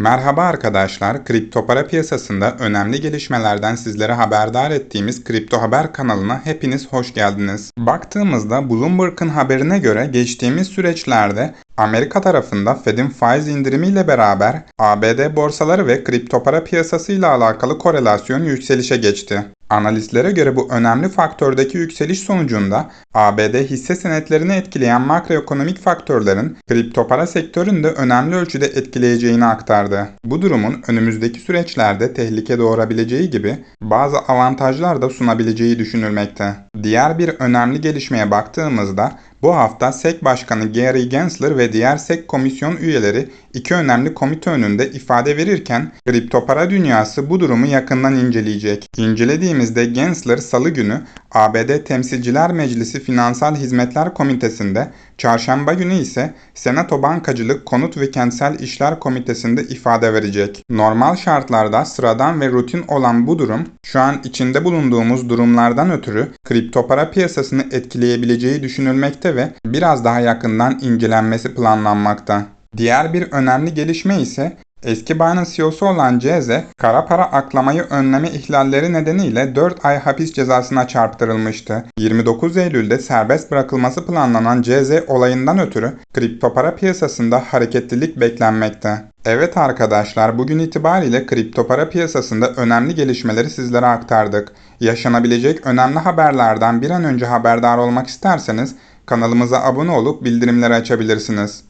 Merhaba arkadaşlar, kripto para piyasasında önemli gelişmelerden sizlere haberdar ettiğimiz Kripto Haber kanalına hepiniz hoş geldiniz. Baktığımızda Bloomberg'un haberine göre geçtiğimiz süreçlerde Amerika tarafında Fed'in faiz indirimiyle beraber ABD borsaları ve kripto para piyasası ile alakalı korelasyon yükselişe geçti. Analistlere göre bu önemli faktördeki yükseliş sonucunda ABD hisse senetlerini etkileyen makroekonomik faktörlerin kripto para sektörünü de önemli ölçüde etkileyeceğini aktardı. Bu durumun önümüzdeki süreçlerde tehlike doğurabileceği gibi bazı avantajlar da sunabileceği düşünülmekte. Diğer bir önemli gelişmeye baktığımızda bu hafta SEC Başkanı Gary Gensler ve diğer SEC komisyon üyeleri iki önemli komite önünde ifade verirken kripto para dünyası bu durumu yakından inceleyecek. İncelediğimizde Gensler salı günü ABD Temsilciler Meclisi Finansal Hizmetler Komitesi'nde, çarşamba günü ise Senato Bankacılık Konut ve Kentsel İşler Komitesi'nde ifade verecek. Normal şartlarda sıradan ve rutin olan bu durum şu an içinde bulunduğumuz durumlardan ötürü kripto para piyasasını etkileyebileceği düşünülmekte ve biraz daha yakından incelenmesi planlanmakta. Diğer bir önemli gelişme ise Eski Binance CEO'su olan Ceze, kara para aklamayı önleme ihlalleri nedeniyle 4 ay hapis cezasına çarptırılmıştı. 29 Eylül'de serbest bırakılması planlanan Ceze olayından ötürü kripto para piyasasında hareketlilik beklenmekte. Evet arkadaşlar bugün itibariyle kripto para piyasasında önemli gelişmeleri sizlere aktardık. Yaşanabilecek önemli haberlerden bir an önce haberdar olmak isterseniz kanalımıza abone olup bildirimleri açabilirsiniz.